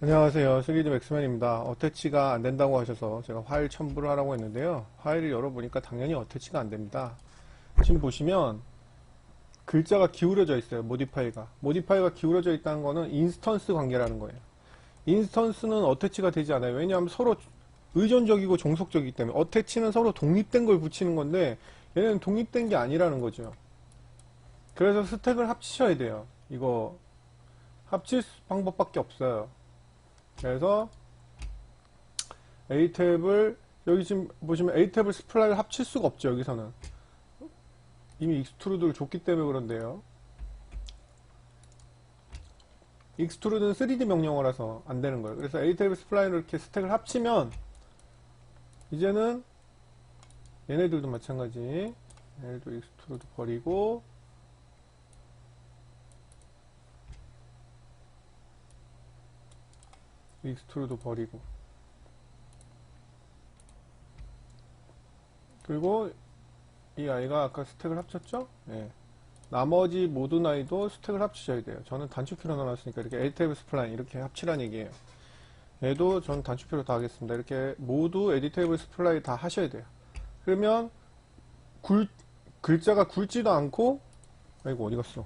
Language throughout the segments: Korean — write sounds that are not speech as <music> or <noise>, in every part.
안녕하세요. 3D 맥스맨입니다. 어태치가 안 된다고 하셔서 제가 파일 첨부를 하라고 했는데요. 파일을 열어보니까 당연히 어태치가 안 됩니다. 지금 보시면 글자가 기울어져 있어요. 모디파이가. 모디파이가 기울어져 있다는 거는 인스턴스 관계라는 거예요. 인스턴스는 어태치가 되지 않아요. 왜냐하면 서로 의존적이고 종속적이기 때문에 어태치는 서로 독립된 걸 붙이는 건데 얘는 독립된 게 아니라는 거죠. 그래서 스택을 합치셔야 돼요. 이거 합칠 방법밖에 없어요. 그래서 A 탭을 여기 지금 보시면 A 탭을 스플라이를 합칠 수가 없죠 여기서는. 이미 익스트루드를 줬기 때문에 그런데요. 익스트루드는 3D 명령어라서 안 되는 거예요. 그래서 A 탭을 스플라이를 이렇게 스택을 합치면 이제는 얘네들도 마찬가지. 얘네도 익스트루드 버리고 익스트루드 버리고 그리고 이 아이가 아까 스택을 합쳤죠? 예. 나머지 모든 아이도 스택을 합치셔야 돼요. 저는 단축키로 넣어놨으니까 이렇게 에디테이블 스플라인 이렇게 합치란 얘기예요. 얘도 전 단축키로 다 하겠습니다. 이렇게 모두 에디테이블 스플라인 다 하셔야 돼요. 그러면 굴, 글자가 굵지도 않고 아이고 어디 갔어?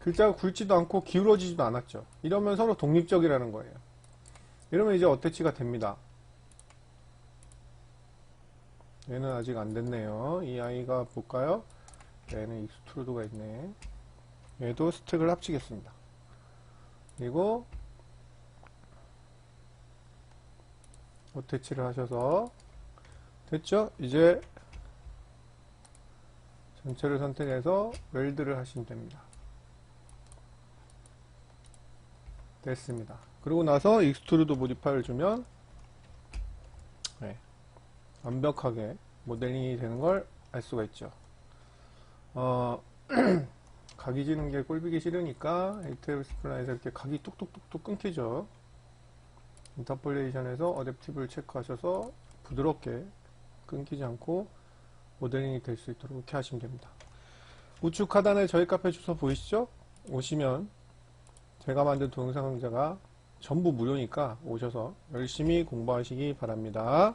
글자가 굵지도 않고 기울어지지도 않았죠. 이러면 서로 독립적이라는 거예요. 이러면 이제 어태치가 됩니다. 얘는 아직 안 됐네요. 이 아이가 볼까요? 얘는 익스트루드가 있네. 얘도 스택을 합치겠습니다. 그리고 어태치를 하셔서 됐죠? 이제 전체를 선택해서 웰드를 하시면 됩니다. 됐습니다. 그리고 나서 익스트루드 모디파이를 주면 네, 완벽하게 모델링이 되는 걸 알 수가 있죠. 어, <clears throat> 각이 지는 게 꼴비기 싫으니까 에이테일 스플라인에서 이렇게 각이 뚝뚝뚝뚝 끊기죠. 인터폴레이션에서 어댑티브를 체크하셔서 부드럽게 끊기지 않고 모델링이 될 수 있도록 이렇게 하시면 됩니다. 우측 하단에 저희 카페 주소 보이시죠? 오시면 제가 만든 동영상 강좌가 전부 무료니까 오셔서 열심히 공부하시기 바랍니다.